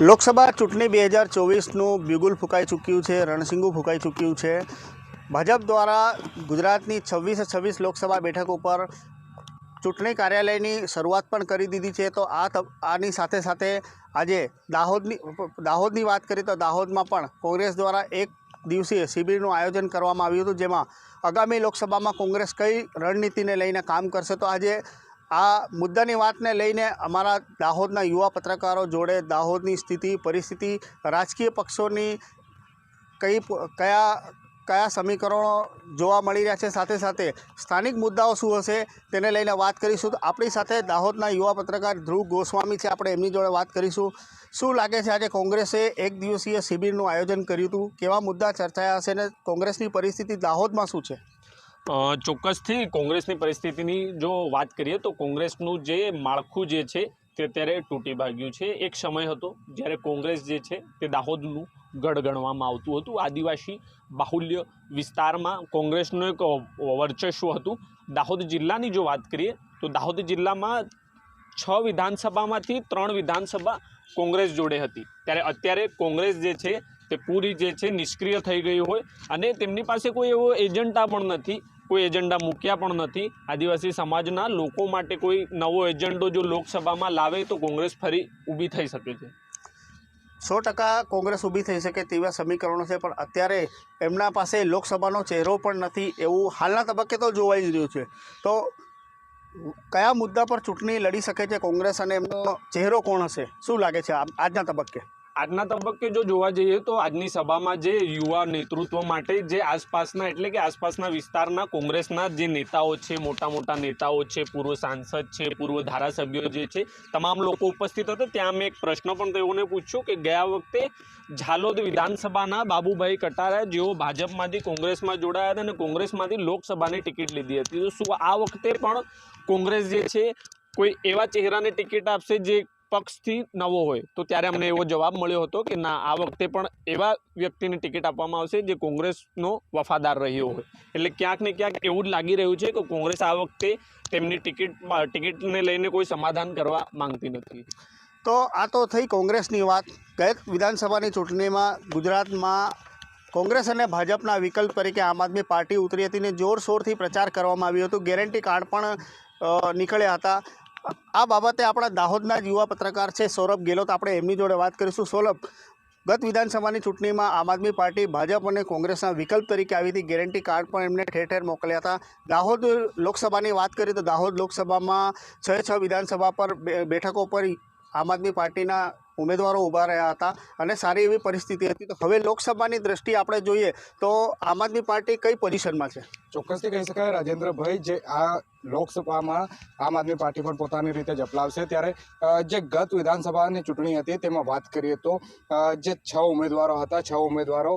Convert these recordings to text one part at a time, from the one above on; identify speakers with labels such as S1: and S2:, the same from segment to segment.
S1: લોકસભા ચૂંટણી બે હજાર ચોવીસનું બિગુલ ફૂંકાઈ ચૂક્યું છે, રણસિંગુ ફૂંકાઈ ચૂક્યું છે. ભાજપ દ્વારા ગુજરાતની છવ્વીસે છવ્વીસ લોકસભા બેઠક ઉપર ચૂંટણી કાર્યાલયની શરૂઆત પણ કરી દીધી છે. તો આ આની સાથે સાથે આજે દાહોદની દાહોદની વાત કરીએ તો દાહોદમાં પણ કોંગ્રેસ દ્વારા એક દિવસીય શિબિરનું આયોજન કરવામાં આવ્યું હતું, જેમાં આગામી લોકસભામાં કોંગ્રેસ કઈ રણનીતિને લઈને કામ કરશે? તો આજે આ મુદ્દાની વાતને લઈને અમારા દાહોદના યુવા પત્રકારો જોડે દાહોદની સ્થિતિ, પરિસ્થિતિ, રાજકીય પક્ષોની કઈ કયા કયા સમીકરણો જોવા મળી રહ્યા છે, સાથે સાથે સ્થાનિક મુદ્દાઓ શું હશે તેને લઈને વાત કરીશું. તો આપણી સાથે દાહોદના યુવા પત્રકાર ધ્રુવ ગોસ્વામી છે, આપણે એમની જોડે વાત કરીશું. શું લાગે છે આજે કોંગ્રેસે એક દિવસીય શિબિરનું આયોજન કર્યું હતું? કેવા મુદ્દા ચર્ચાયા હશે અને કોંગ્રેસની પરિસ્થિતિ દાહોદમાં શું છે?
S2: ચોક્કસથી કોંગ્રેસની પરિસ્થિતિની જો વાત કરીએ તો કોંગ્રેસનું જે માળખું જે છે તે અત્યારે તૂટી ભાગ્યું છે. એક સમય હતો જ્યારે કોંગ્રેસ જે છે તે દાહોદનું ગઢ ગણવામાં આવતું હતું. આદિવાસી બાહુલ્ય વિસ્તારમાં કોંગ્રેસનું એક વર્ચસ્વ હતું. દાહોદ જિલ્લાની જો વાત કરીએ તો દાહોદ જિલ્લામાં છ વિધાનસભામાંથી ત્રણ વિધાનસભા કોંગ્રેસ જોડે હતી. ત્યારે અત્યારે કોંગ્રેસ જે છે તે પૂરી જે છે નિષ્ક્રિય થઈ ગઈ હોય અને તેમની પાસે કોઈ એવો એજન્ડા પણ નથી. કોઈ એજન્ડા મૂક્યા પણ નથી. આદિવાસી સમાજના લોકો માટે કોઈ નવો એજન્ડો જો લોકસભામાં લાવે તો કોંગ્રેસ ફરી ઊભી થઈ શકે છે.
S1: સો ટકા કોંગ્રેસ ઊભી થઈ શકે તેવા સમીકરણો છે, પણ અત્યારે એમના પાસે લોકસભાનો ચહેરો પણ નથી એવું હાલના તબક્કે તો જોવાઈ જ રહ્યું છે. તો કયા મુદ્દા પર ચૂંટણી લડી શકે છે કોંગ્રેસ અને એમનો ચહેરો કોણ હશે? શું લાગે છે આજના તબક્કે?
S2: આજના તબક્કે જો જોવા જઈએ તો આજની સભામાં જે યુવા નેતૃત્વ માટે જે આસપાસના એટલે કે આસપાસના વિસ્તારના કોંગ્રેસના જે નેતાઓ છે, મોટા મોટા નેતાઓ છે, પૂર્વ સાંસદ છે, પૂર્વ ધારાસભ્યો જે છે, તમામ લોકો ઉપસ્થિત હતા. ત્યાં મેં એક પ્રશ્ન પણ તેઓને પૂછ્યો કે ગયા વખતે ઝાલોદ વિધાનસભાના બાબુભાઈ કટારા જેઓ ભાજપમાંથી, કોંગ્રેસમાં જોડાયા હતા અને કોંગ્રેસમાંથી લોકસભાની ટિકિટ લીધી હતી. તો શું આ વખતે પણ કોંગ્રેસ જે છે, કોઈ એવા ચહેરાને ટિકિટ આપશે જે પક્ષથી નવો હોય. તો ત્યારે અમને એવો જવાબ મળ્યો હતો કે ના, આ વખતે પણ એવા વ્યક્તિને ટિકિટ આપવામાં આવશે જે કોંગ્રેસનો વફાદાર રહ્યો હોય. એટલે ક્યાંક ને ક્યાંક એવું જ લાગી રહ્યું છે કે કોંગ્રેસ આ વખતે તેમની ટિકિટ ટિકિટને લઈને કોઈ સમાધાન કરવા માંગતી નથી.
S1: તો આ તો થઈ કોંગ્રેસની વાત. ગત વિધાનસભાની ચૂંટણીમાં ગુજરાતમાં કોંગ્રેસ અને ભાજપના વિકલ્પ તરીકે આમ આદમી પાર્ટી ઉતરી હતી ને જોરશોરથી પ્રચાર કરવામાં આવ્યો હતો. ગેરંટી કાર્ડ પણ નીકળ્યા હતા. આ બાબતે આપણા દાહોદના જ યુવા પત્રકાર છે સૌરભ ગેલોત. આપણે એમની જોડે વાત કરીશું. સૌરભ, ગત વિધાનસભાની ચૂંટણીમાં આમ આદમી પાર્ટી ભાજપ અને કોંગ્રેસના વિકલ્પ તરીકે આવી હતી. ગેરંટી કાર્ડ પણ એમને ઠેર ઠેર મોકલ્યા હતા. દાહોદ લોકસભાની વાત કરીએ તો દાહોદ લોકસભામાં છ છ વિધાનસભા પર બેઠકો પર આમ આદમી પાર્ટીના ઉમેદવારો ઊભા રહ્યા હતા અને સારી એવી પરિસ્થિતિ હતી. તો હવે લોકસભાની દ્રષ્ટિએ આપણે જોઈએ તો આમ આદમી પાર્ટી કઈ પોઝિશનમાં છે?
S3: ચોક્કસથી કહી શકાય રાજેન્દ્રભાઈ, જે આ લોકસભામાં આમ આદમી પાર્ટી પણ પોતાની રીતે જપલાવશે ત્યારે જે ગત વિધાનસભાની ચૂંટણી હતી તેમાં વાત કરીએ તો જે છ ઉમેદવારો હતા, છ ઉમેદવારો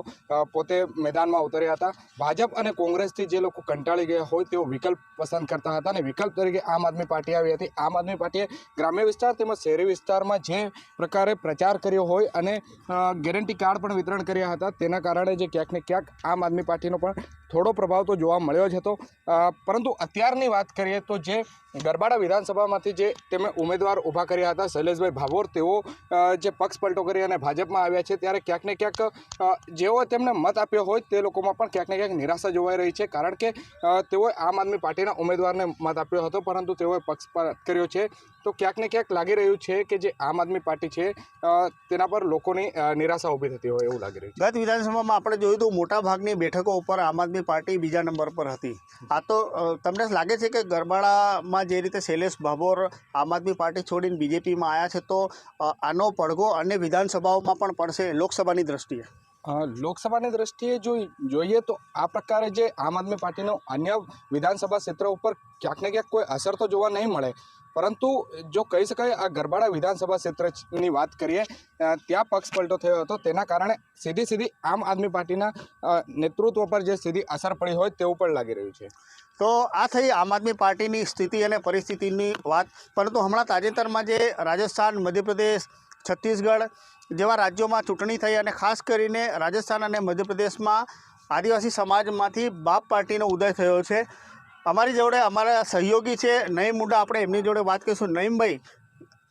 S3: પોતે મેદાનમાં ઉતર્યા હતા. ભાજપ અને કોંગ્રેસથી જે લોકો કંટાળી ગયા હોય તેઓ વિકલ્પ પસંદ કરતા હતા અને વિકલ્પ તરીકે આમ આદમી પાર્ટી આવી હતી. આમ આદમી પાર્ટીએ ગ્રામ્ય વિસ્તાર તેમજ શહેરી વિસ્તારમાં જે પ્રકારે પ્રચાર કર્યો હોય અને ગેરંટી કાર્ડ પણ વિતરણ કર્યા હતા. તેના કારણે જે ક્યાંક ને ક્યાંક આમ આદમી પાર્ટીનો પણ થોડો પ્રભાવ તો જોવા મળ્યો જ હતો. પરંતુ અત્યારની વાત કરીએ તો જે ગરબાડા વિધાનસભામાંથી જે તેમણે ઉમેદવાર ઊભા કર્યા હતા, શૈલેષભાઈ ભાભોર, તેઓ જે પક્ષ પલટો કરી અને ભાજપમાં આવ્યા છે, ત્યારે ક્યાંક ને ક્યાંક જેઓ તેમને મત આપ્યો હોય તે લોકોમાં પણ ક્યાંક ને ક્યાંક નિરાશા જોવાઈ રહી છે, કારણ કે તેઓએ આમ આદમી પાર્ટીના ઉમેદવારને મત આપ્યો હતો, પરંતુ તેઓએ પક્ષપાત કર્યો છે. તો ક્યાંક ને ક્યાંક લાગી રહ્યું છે કે જે આમ આદમી પાર્ટી છે તેના પર લોકોની નિરાશા ઊભી થતી હોય એવું લાગી રહ્યું છે.
S1: ગત વિધાનસભામાં આપણે જોયું તો મોટા ભાગની બેઠકો ઉપર આમ આદમી પાર્ટી બીજા નંબર પર હતી. આ તો તમને લાગે છે કે ગરબાડામાં જે રીતે શૈલેષ ભાભોર આમ આદમી પાર્ટી છોડીને બીજેપીમાં આવ્યા છે તો આનો પડઘો અન્ય વિધાનસભાઓમાં પણ પડશે લોકસભાની દ્રષ્ટિએ?
S3: લોકસભાની દ્રષ્ટિએ જો જોઈએ તો આ પ્રકારે જે આમ આદમી પાર્ટીનો અન્ય વિધાનસભા ક્ષેત્ર ઉપર ક્યાંક ને ક્યાંક કોઈ અસર તો જોવા નહીં મળે. પરંતુ જો કહી શકાય, આ ગરબાડા વિધાનસભા ક્ષેત્રની વાત કરીએ ત્યાં પક્ષ પલટો થયો હતો. તેના કારણે સીધી સીધી આમ આદમી પાર્ટીના નેતૃત્વ પર જે સીધી અસર પડી હોય તેવું પણ લાગી રહ્યું છે.
S1: તો આ થઈ આમ આદમી પાર્ટીની સ્થિતિ અને પરિસ્થિતિની વાત. પરંતુ હમણાં તાજેતરમાં જે રાજસ્થાન, મધ્યપ્રદેશ, છત્તીસગઢ જેવા રાજ્યોમાં ચૂંટણી થઈ અને ખાસ કરીને રાજસ્થાન અને મધ્યપ્રદેશમાં આદિવાસી સમાજમાંથી બાપ પાર્ટીનો ઉદય થયો છે. અમારી જોડે અમારા સહયોગી છે, નયમ મુંડા આપણે એમની જોડે વાત કરીશું. નયમભાઈ,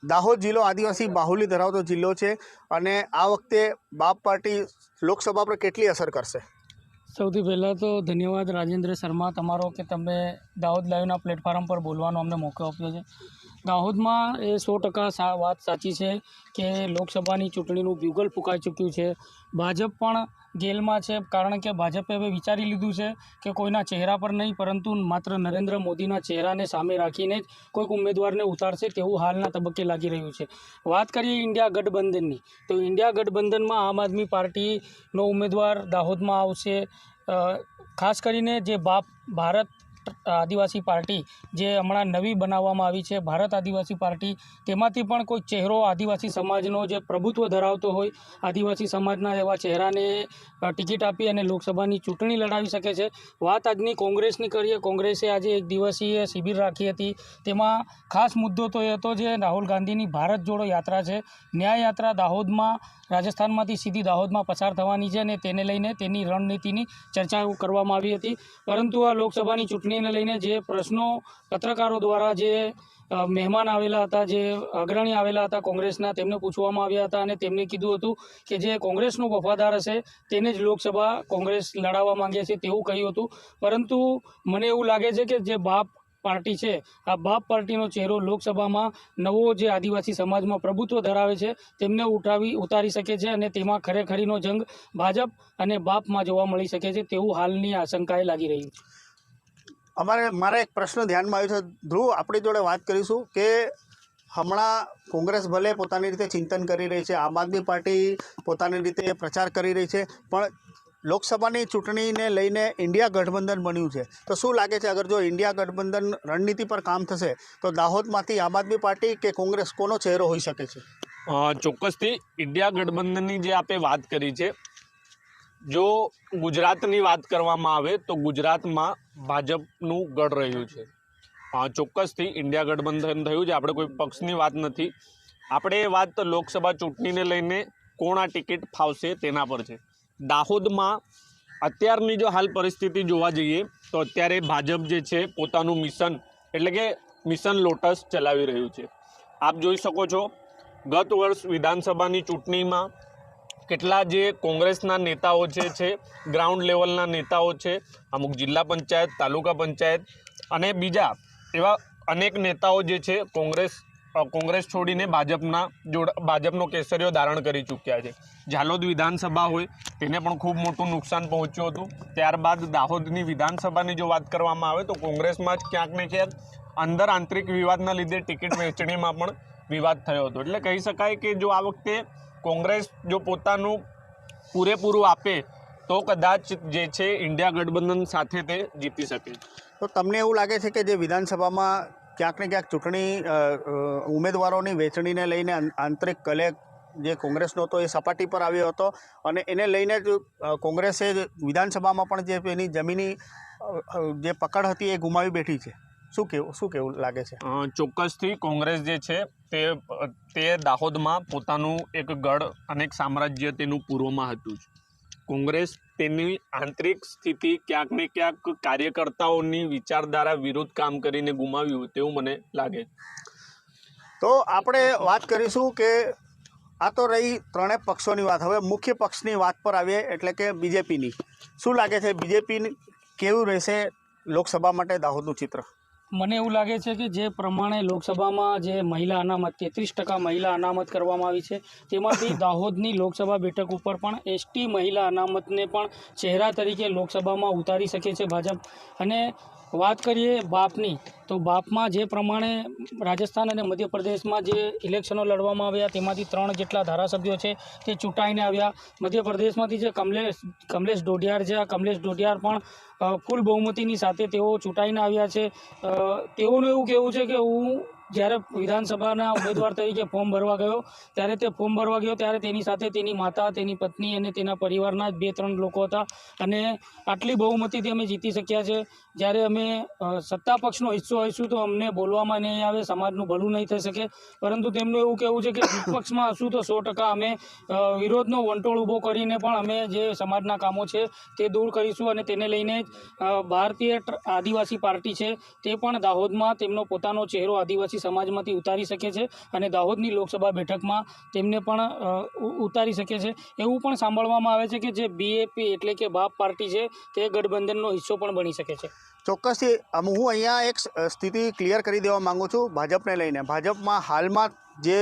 S1: દાહોદ જિલ્લો આદિવાસી બાહુલી ધરાવતો જિલ્લો છે અને આ વખતે બાપ પાર્ટી લોકસભા પર કેટલી અસર કરશે?
S4: સૌથી પહેલાં તો ધન્યવાદ રાજેન્દ્ર શર્મા તમારો કે તમે દાહોદ લાઈવના પ્લેટફોર્મ પર બોલવાનો અમને મોકો આપ્યો છે. દાહોદમાં એ સો ટકા વાત સાચી છે કે લોકસભાની ચૂંટણીનું બ્યુગલ ફૂંકાઈ ચૂક્યું છે. ભાજપ પણ ગેલમાં છે કારણ કે ભાજપે હવે વિચારી લીધું છે કે કોઈના ચહેરા પર નહીં, પરંતુ માત્ર નરેન્દ્ર મોદીના ચહેરાને સામે રાખીને જ કોઈક ઉમેદવારને ઉતારશે તેવું હાલના તબક્કે લાગી રહ્યું છે. વાત કરીએ ઇન્ડિયા ગઠબંધનની, તો ઇન્ડિયા ગઠબંધનમાં આમ આદમી પાર્ટીનો ઉમેદવાર દાહોદમાં આવશે. ખાસ કરીને જે બાપ ભારત આદિવાસી પાર્ટી જે હમણાં નવી બનાવવામાં આવી છે, ભારત આદિવાસી પાર્ટી, તેમાંથી પણ કોઈ ચહેરો આદિવાસી સમાજનો જે પ્રભુત્વ ધરાવતો હોય, આદિવાસી સમાજના એવા ચહેરાને ટિકિટ આપી અને લોકસભાની ચૂંટણી લડાવી શકે છે. વાત આજની કોંગ્રેસની કરીએ, કોંગ્રેસે આજે એક દિવસીય શિબિર રાખી હતી. તેમાં ખાસ મુદ્દો તો એ હતો જે રાહુલ ગાંધીની ભારત જોડો યાત્રા છે. ન્યાય યાત્રા દાહોદમાં રાજસ્થાનમાંથી સીધી દાહોદમાં પસાર થવાની છે અને તેને લઈને તેની રણનીતિની ચર્ચાઓ કરવામાં આવી હતી. પરંતુ આ લોકસભાની ચૂંટણીને લઈને જે પ્રશ્નો પત્રકારો દ્વારા જે મહેમાન આવેલા હતા, જે અગ્રણી આવેલા હતા કોંગ્રેસના, તેમને પૂછવામાં આવ્યા હતા અને તેમને કીધું હતું કે જે કોંગ્રેસનો વફાદાર હશે તેને જ લોકસભા કોંગ્રેસ લડાવવા માંગે છે તેવું કહ્યું હતું. પરંતુ મને એવું લાગે છે કે જે બાપ પાર્ટી છે. આ બાપ પાર્ટીનો ચહેરો લોકસભામાં નવો જે આદિવાસી સમાજમાં પ્રભુત્વ ધરાવે છે, તેમને ઉઠાવી, ઉતારી શકે છે અને તેમાં ખરેખરીનો જંગ ભાજપ અને બાપમાં જોવા મળી શકે છે તેવું હાલની આશંકાએ લાગી રહ્યું
S1: અમારે, મારા એક પ્રશ્ન ધ્યાનમાં આવ્યો છે. ધ્રુવ, આપણી જોડે વાત કરીશું કે હમણાં કોંગ્રેસ ભલે પોતાની રીતે ચિંતન કરી રહી છે, આમ આદમી પાર્ટી પોતાની રીતે પ્રચાર કરી રહી છે, પણ લોકસભાની ચૂંટણીને લઈને ઇન્ડિયા ગઠબંધન બન્યું છે. તો શું લાગે છે, અગર જો ઇન્ડિયા ગઠબંધન રણનીતિ પર કામ થશે, તો દાહોદમાંથી આમ આદમી પાર્ટી કે કોંગ્રેસ કોનો ચહેરો હોઈ શકે છે?
S2: ચોક્કસથી ઇન્ડિયા ગઠબંધનની જે આપે વાત કરી છે, જો ગુજરાતની વાત કરવામાં આવે, તો ગુજરાતમાં ભાજપનું ગઢ રહ્યું છે. ચોક્કસથી ઇન્ડિયા ગઠબંધન થયું છે, આપણે કોઈ પક્ષની વાત નથી. આપણે એ વાત લોકસભા ચૂંટણીને લઈને કોણ ટિકિટ ફાવશે તેના પર છે. દાહોદમાં અત્યારની જો હાલ પરિસ્થિતિ જોવા જઈએ, તો અત્યારે ભાજપ જે છે પોતાનું મિશન, એટલે કે મિશન લોટસ ચલાવી રહ્યું છે. આપ જોઈ શકો છો, ગત વર્ષ વિધાનસભાની ચૂંટણીમાં કેટલા જે કોંગ્રેસના નેતાઓ જે છે, ગ્રાઉન્ડ લેવલના નેતાઓ છે, અમુક જિલ્લા પંચાયત, તાલુકા પંચાયત અને બીજા એવા અનેક નેતાઓ જે છે કોંગ્રેસ કોંગ્રેસ છોડીને ભાજપના જોડ, ભાજપનો કેસરીઓ ધારણ કરી ચૂક્યા છે. ઝાલોદ વિધાનસભા હોય, તેને પણ ખૂબ મોટું નુકસાન પહોંચ્યું હતું. ત્યારબાદ દાહોદની વિધાનસભાની જો વાત કરવામાં આવે તો કોંગ્રેસમાં જ ક્યાંક ને ક્યાંક અંદર આંતરિક વિવાદના લીધે ટિકિટ વહેંચણીમાં પણ વિવાદ થયો હતો. એટલે કહી શકાય કે જો આ વખતે કોંગ્રેસ જો પોતાનું પૂરેપૂરું આપે, તો કદાચ જે છે ઇન્ડિયા ગઠબંધન સાથે તે જીતી શકે.
S1: તો તમને એવું લાગે છે કે જે વિધાનસભામાં ક્યાંક ને ક્યાંક ચૂંટણી ઉમેદવારોની વહેંચણીને લઈને આંતરિક કલે જે કોંગ્રેસનો હતો એ સપાટી પર આવ્યો હતો અને એને લઈને જ કોંગ્રેસે વિધાનસભામાં પણ જે એની જમીની જે પકડ હતી એ ગુમાવી બેઠી છે. શું કેવું શું કેવું લાગે છે?
S2: ચોક્કસથી કોંગ્રેસ જે છે તે તે દાહોદમાં પોતાનું એક ગઢ અને એક સામ્રાજ્ય તેનું પૂર્વમાં હતું કોંગ્રેસ તેની આંતરિક સ્થિતિ ક્યાંક ને ક્યાંક કાર્યકર્તાઓની વિચારધારા વિરુદ્ધ કામ કરીને ગુમાવ્યું તેવું મને લાગે.
S1: તો આપણે વાત કરીશું કે આ તો રહી ત્રણેય પક્ષોની વાત. હવે મુખ્ય પક્ષની વાત પર આવીએ એટલે કે બીજેપીની. શું લાગે છે, બીજેપી કેવું રહેશે લોકસભા માટે દાહોદનું ચિત્ર?
S4: મને એવું લાગે છે કે જે પ્રમાણે લોકસભામાં જે મહિલા અનામત, તેત્રીસ ટકા મહિલા અનામત કરવામાં આવી છે, તેમાંથી દાહોદની લોકસભા બેઠક ઉપર પણ એસટી મહિલા અનામતને પણ ચહેરા તરીકે લોકસભામાં ઉતારી શકે છે ભાજપ. અને વાત કરીએ બાપની, તો બાપમાં જે પ્રમાણે રાજસ્થાન અને મધ્યપ્રદેશમાં જે ઇલેક્શનો લડવામાં આવ્યા, તેમાંથી ત્રણ જેટલા ધારાસભ્યો છે તે ચૂંટાઈને આવ્યા. મધ્યપ્રદેશમાંથી જે કમલેશ કમલેશ ડોડિયાર છે, આ કમલેશ ડોઢિયાર પણ ફૂલ બહુમતીની સાથે તેઓ ચૂંટાઈને આવ્યા છે. તેઓનું એવું કહેવું છે કે હું જ્યારે વિધાનસભાના ઉમેદવાર તરીકે ફોર્મ ભરવા ગયો, ત્યારે તે ફોર્મ ભરવા ગયો, ત્યારે તેની સાથે તેની માતા, તેની પત્ની અને તેના પરિવારના બે ત્રણ લોકો હતા. અને આટલી બહુમતીથી અમે જીતી શક્યા છે. જ્યારે અમે સત્તા પક્ષનો હિસ્સો હોઈશું તો અમને બોલવામાં નહીં આવે, સમાજનું ભલું નહીં થઈ શકે. પરંતુ તેમનું એવું કહેવું છે કે વિપક્ષમાં હશું તો સો ટકા અમે વિરોધનો વંટોળ ઊભો કરીને પણ અમે જે સમાજના કામો છે તે દૂર કરીશું અને તેને લઈને ભારતીય આદિવાસી પાર્ટી છે તે પણ દાહોદમાં તેમનો પોતાનો ચહેરો આદિવાસી સમાજમાંથી ઉતારી શકે છે અને દાહોદની લોકસભા બેઠકમાં તેમને પણ ઉતારી શકે છે. એવું પણ સાંભળવામાં આવે છે કે જે બીએપી એટલે કે બાપ પાર્ટી છે, તે ગઠબંધનનો હિસ્સો પણ બની શકે છે.
S1: ચોક્કસથી હું અહીંયા એક સ્થિતિ ક્લિયર કરી દેવા માંગુ છું ભાજપને લઈને. ભાજપમાં હાલમાં જે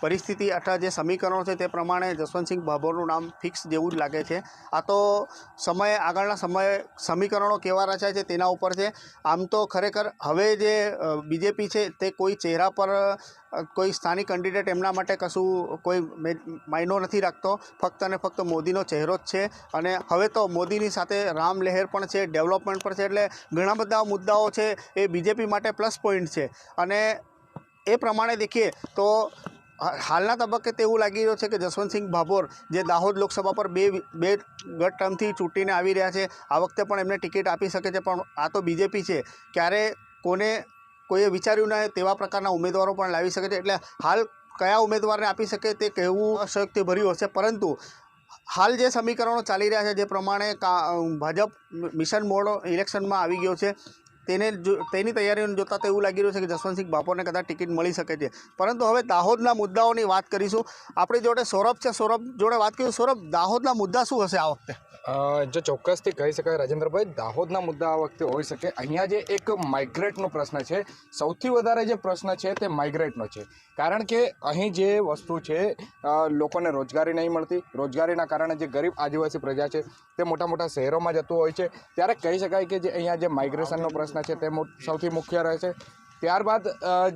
S1: પરિસ્થિતિ અથવા જે સમીકરણો છે તે પ્રમાણે જસવંતસિંહ ભાભોરનું નામ ફિક્સ જેવું જ લાગે છે. આ તો સમય, આગળના સમયે સમીકરણો કેવા રચાય છે તેના ઉપર છે. આમ તો ખરેખર હવે જે બીજેપી છે તે કોઈ ચહેરા પર કોઈ સ્થાનિક કેન્ડિડેટ એમના માટે કશું, કોઈ માયનો નથી રાખતો. ફક્ત અને ફક્ત મોદીનો ચહેરો જ છે. અને હવે તો મોદીની સાથે રામ લહેર પણ છે, ડેવલપમેન્ટ પણ છે. એટલે ઘણા બધા મુદ્દાઓ છે એ બીજેપી માટે પ્લસ પોઈન્ટ છે. અને એ પ્રમાણે દેખીએ તો હાલના તબક્કે તો એવું લાગી રહ્યું છે કે જસવંતસિંહ ભાભોર જે દાહોદ લોકસભા પર બે બે ગત ટર્મથી ચૂંટીને આવી રહ્યા છે, આ વખતે પણ એમને ટિકિટ આપી શકે છે, પણ આ તો બીજેપી છે. ક્યારે કોને કોઈએ વિચાર્યું ન તેવા પ્રકારના ઉમેદવારો પણ લાવી શકે છે. એટલે હાલ કયા ઉમેદવારને આપી શકે તે કહેવું અશક્તિ ભર્યું હશે. પરંતુ હાલ જે સમીકરણો ચાલી રહ્યા છે, જે પ્રમાણે કા- ભાજપ મિશન મોડ ઇલેક્શનમાં આવી ગયો છે તેને તેની તૈયારીઓને જોતાં તો એવું લાગી રહ્યું છે કે જસવંતસિંહ બાપોને કદાચ ટિકિટ મળી શકે છે. પરંતુ હવે દાહોદના મુદ્દાઓની વાત કરીશું. આપણી જોડે સૌરભ છે. સૌરભ જોડે વાત કરીશું. સૌરભ, દાહોદના મુદ્દા શું હશે આ વખતે?
S3: જો ચોક્કસથી કહી શકાય રાજેન્દ્રભાઈ, દાહોદના મુદ્દા આ વખતે હોઈ શકે. અહીંયા જે એક માઇગ્રેટનો પ્રશ્ન છે, સૌથી વધારે જે પ્રશ્ન છે તે માઇગ્રેટનો છે. કારણ કે અહીં જે વસ્તુ છે લોકોને રોજગારી નહીં મળતી. રોજગારીના કારણે જે ગરીબ આદિવાસી પ્રજા છે, તે મોટા મોટા શહેરોમાં જતું હોય છે. ત્યારે કહી શકાય કે જે અહીંયા જે માઇગ્રેશનનો પ્રશ્ન છે, તે સૌથી મુખ્ય રહે છે. ત્યારબાદ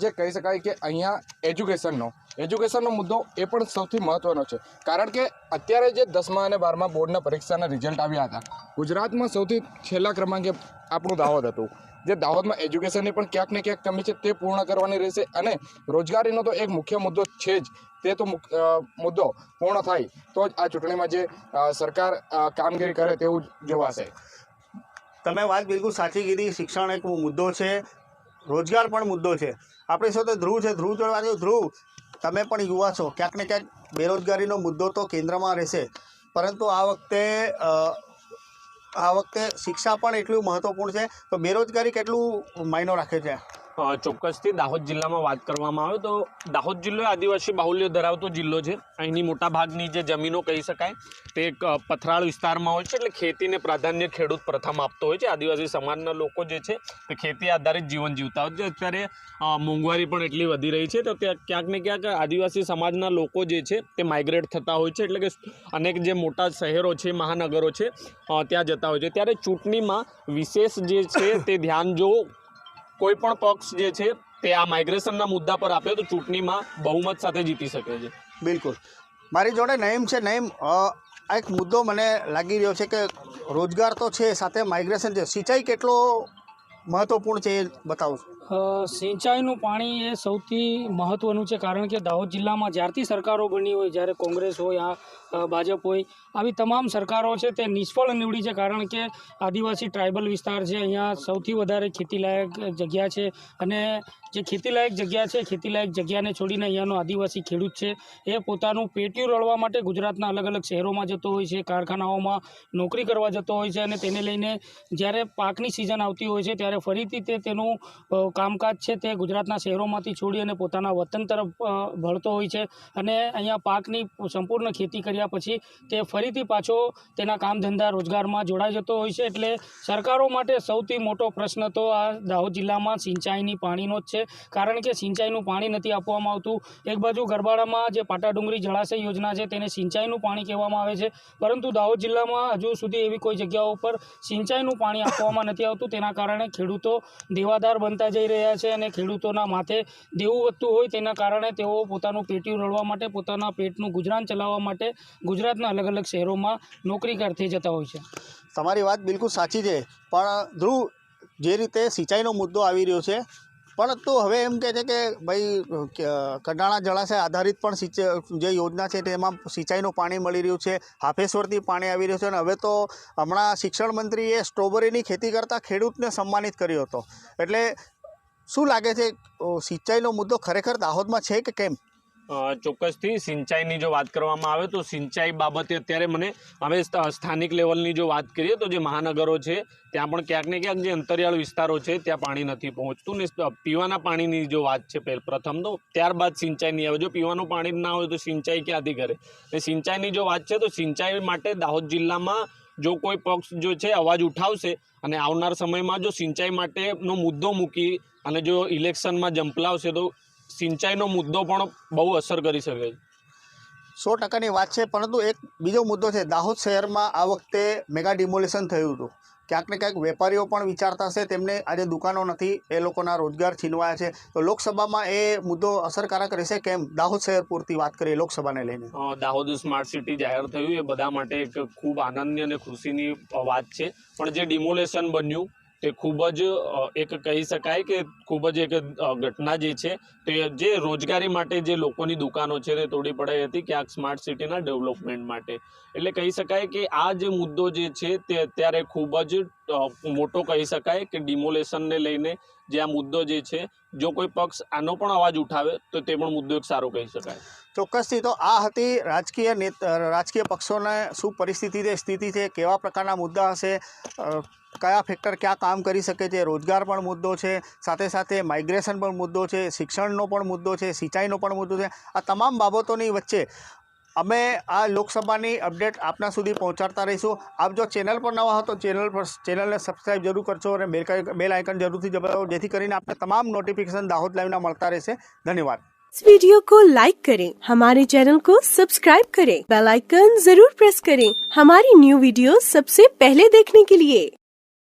S3: જે કહી શકાય કે અહીંયા એજ્યુકેશનનો એજ્યુકેશનનો મુદ્દો એ પણ સૌથી મહત્ત્વનો છે. કારણ કે અત્યારે જે દસમા અને બારમા બોર્ડના પરીક્ષાના રિઝલ્ટ આવ્યા હતા, ગુજરાતમાં સૌથી છેલ્લા ક્રમાંકે આપણું દાહોદ હતું. જે દાહોદમાં એજ્યુકેશનની પણ ક્યાંક ને ક્યાંક કમી છે, તે પૂર્ણ કરવાની રહેશે અને રોજગારીનો તો એક મુખ્ય મુદ્દો છે જ. તે તો મુદ્દો પૂર્ણ થાય તો જ આ ચૂંટણીમાં જે સરકાર કામગીરી કરે તેવું જોવાશે.
S1: તમે વાત બિલકુલ સાચી કીધી, શિક્ષણ એક મુદ્દો છે. રોજગાર પણ મુદ્દો છે. આપણી સાથે ધ્રુવ છે. ધ્રુવ જોડે ધ્રુવ, તમે પણ યુવા છો. ક્યાંક ને ક્યાંક બેરોજગારીનો મુદ્દો તો કેન્દ્રમાં રહેશે. પરંતુ આ વખતે આ વખતે શિક્ષા પણ એટલું મહત્ત્વપૂર્ણ છે. તો બેરોજગારી કેટલું માયનો રાખે છે?
S2: ચોક્કસથી દાહોદ જિલ્લામાં વાત કરવામાં આવે તો દાહોદ જિલ્લો આદિવાસી બાહુલ્ય ધરાવતો જિલ્લો છે. અહીંની મોટા ભાગની જે જમીનો કહી શકાય, તે એક પથરાળ વિસ્તારમાં હોય છે એટલે ખેતીને પ્રાધાન્ય ખેડૂત પ્રથમ આપતો હોય છે. આદિવાસી સમાજના લોકો જે છે, તે ખેતી આધારિત જીવન જીવતા હોય છે. અત્યારે મોંઘવારી પણ એટલી વધી રહી છે. તો ત્યાં ક્યાંક ને ક્યાંક આદિવાસી સમાજના લોકો જે છે, તે માઇગ્રેટ થતા હોય છે. એટલે કે અનેક જે મોટા શહેરો છે, મહાનગરો છે ત્યાં જતા હોય છે. ત્યારે ચૂંટણીમાં વિશેષ જે છે, તે ધ્યાન જો કોઈ પણ પક્ષ જે છે તે આ માઇગ્રેશનના મુદ્દા પર આપે તો ચૂંટણીમાં બહુમત સાથે જીતી શકે છે.
S1: બિલકુલ. મારી જોડે નઈમ છે. નઈમ આ એક મુદ્દો મને લાગી રહ્યો છે કે રોજગાર તો છે સાથે માઇગ્રેશન છે. સિંચાઈ કેટલો મહત્ત્વપૂર્ણ છે એ બતાવું.
S4: સિંચાઈનું પાણી એ સૌથી મહત્ત્વનું છે. કારણ કે દાહોદ જિલ્લામાં જ્યારથી સરકારો બની હોય જ્યારે કોંગ્રેસ હોય આ ભાજપ હોય. આવી તમામ સરકારો છે તે નિષ્ફળ નીવડી છે કારણ કે આદિવાસી ટ્રાઇબલ વિસ્તાર છે. અહીંયા સૌથી વધારે ખેતીલાયક જગ્યા છે અને જે ખેતીલાયક જગ્યા છે, ખેતીલાયક જગ્યાને છોડીને અહીંયાનો આદિવાસી ખેડૂત છે. એ પોતાનું પેટીયું રળવા માટે ગુજરાતના અલગ અલગ શહેરોમાં જતો હોય છે, કારખાનાઓમાં નોકરી કરવા જતો હોય છે અને તેને લઈને જ્યારે પાકની સિઝન આવતી હોય છે ત્યારે ફરીથી તે તેનું કામકાજ છે તે ગુજરાતના શહેરોમાંથી છોડી અને પોતાના વતન તરફ ભળતો હોય છે અને અહીંયા પાકની સંપૂર્ણ ખેતી કર્યા પછી તે ફરીથી પાછો તેના કામ ધંધા રોજગારમાં જોડાઈ જતો હોય છે. એટલે સરકારો માટે સૌથી મોટો પ્રશ્ન તો આ દાહોદ જિલ્લામાં સિંચાઈની પાણીનો જ છે. કારણ કે સિંચાઈનું પાણી નથી આપવામાં આવતું. એક બાજુ ગરબાડામાં જે પાટાડુંગરી જળાશય યોજના છે તેને સિંચાઈનું પાણી કહેવામાં આવે છે. પરંતુ દાહોદ જિલ્લામાં હજુ સુધી એવી કોઈ જગ્યાઓ પર સિંચાઈનું પાણી આપવામાં નથી આવતું. તેના કારણે ખેડૂતો દેવાદાર બનતા જઈ રહ્યા છે અને ખેડૂતોના માથે દેવું વધતું હોય તેના કારણે તેઓ પોતાનું પેટીયું રળવા માટે, પોતાના પેટનું ગુજરાન ચલાવવા માટે ગુજરાતના અલગ અલગ શહેરોમાં નોકરી કરતી જતા હોય છે.
S1: તમારી વાત બિલકુલ સાચી છે, પણ ધ્રુવ જે રીતે સિંચાઈનો મુદ્દો આવી રહ્યો છે, પરંતુ હવે એમ કહે છે કે ભાઈ કડાણા જળાશય આધારિત પણ જે યોજના છે તેમાં સિંચાઈનું પાણી મળી રહ્યું છે, હાફેશ્વરથી પાણી આવી રહ્યું છે અને હવે તો હમણાં શિક્ષણ મંત્રીએ સ્ટ્રોબેરીની ખેતી કરતા ખેડૂતને સન્માનિત કર્યો હતો. એટલે શું લાગે છે સિંચાઈનો મુદ્દો ખરેખર દાહોદમાં છે કે કેમ?
S2: ચોક્કસથી સિંચાઈની જો વાત કરવામાં આવે તો સિંચાઈ બાબતે અત્યારે મને અમે સ્થાનિક લેવલની જો વાત કરીએ તો જે મહાનગરો છે, ત્યાં પણ ક્યાંક ને ક્યાંક જે અંતરિયાળ વિસ્તારો છે, ત્યાં પાણી નથી પહોંચતું ને પીવાના પાણીની જો વાત છે પહેલ પ્રથમ તો ત્યારબાદ સિંચાઈની આવે. જો પીવાનું પાણી ના હોય તો સિંચાઈ ક્યાંથી કરે? ને સિંચાઈની જો વાત છે તો સિંચાઈ માટે દાહોદ જિલ્લામાં જો કોઈ પક્ષ જો છે અવાજ ઉઠાવશે અને આવનાર સમયમાં જો સિંચાઈ માટેનો મુદ્દો મૂકી અને જો ઇલેક્શનમાં જંપલાવશે તો સિંચાઈનો મુદ્દો પણ બહુ અસર કરી શકે છે.
S1: સો ટકાની વાત છે પરંતુ એક બીજો મુદ્દો છે દાહોદ શહેરમાં આ વખતે મેગા ડિમોલેશન થયું હતું. ક્યાંક ને ક્યાંક વેપારીઓ પણ વિચારતા હશે તેમને આજે દુકાનો નથી એ લોકોના રોજગાર છીનવાયા છે. તો લોકસભામાં એ મુદ્દો અસરકારક રહેશે કેમ? દાહોદ શહેર પૂરતી વાત કરીએ લોકસભાને લઈને.
S2: દાહોદ સ્માર્ટ સિટી જાહેર થયું એ બધા માટે એક ખૂબ આનંદની અને ખુશીની વાત છે. પણ જે ડિમોલેશન બન્યું તે ખૂબ જ એક કહી શકાય કે ખૂબ જ એક ઘટના જે છે તે જે રોજગારી માટે જે લોકોની દુકાનો છે તે તોડી પડાઈ હતી ક્યાંક સ્માર્ટ સિટીના ડેવલપમેન્ટ માટે. એટલે કહી શકાય કે આ જે મુદ્દો જે છે તે અત્યારે ખૂબ જ મોટો કહી શકાય કે ડિમોલેશનને લઈને જે આ મુદ્દો જે છે, જો કોઈ પક્ષ આનો પણ અવાજ ઉઠાવે તો તે પણ મુદ્દો એક સારો કહી શકાય.
S1: ચોક્કસથી તો આ હતી રાજકીય રાજકીય પક્ષોને શું પરિસ્થિતિ છે સ્થિતિ છે, કેવા પ્રકારના મુદ્દા હશે કયા ફેક્ટર ક્યાં કામ કરી શકે છે રોજગાર પણ મુદ્દો છે સાથે સાથે માઇગ્રેશન પણ મુદ્દો છે શિક્ષણનો પણ મુદ્દો છે સિંચાઈનો પણ મુદ્દો છે આ તમામ બાબતોની વચ્ચે અમે આ લોકસભાની અપડેટ આપના સુધી પહોંચાડતા રહીશું આપ જો ચેનલ પર નવા હો તો ચેનલ પર ચેનલને સબસ્ક્રાઇબ જરૂર કરજો અને બેલ બેલ આઇકન જરૂરથી દબાવો જેથી કરીને આપને તમામ નોટિફિકેશન દાહોદ લાઈવના મળતા રહેશે ધન્યવાદ
S5: इस वीडियो को लाइक करें हमारे चैनल को सब्सक्राइब करें बेल आइकन जरूर प्रेस करें हमारी न्यू वीडियो सबसे पहले देखने के लिए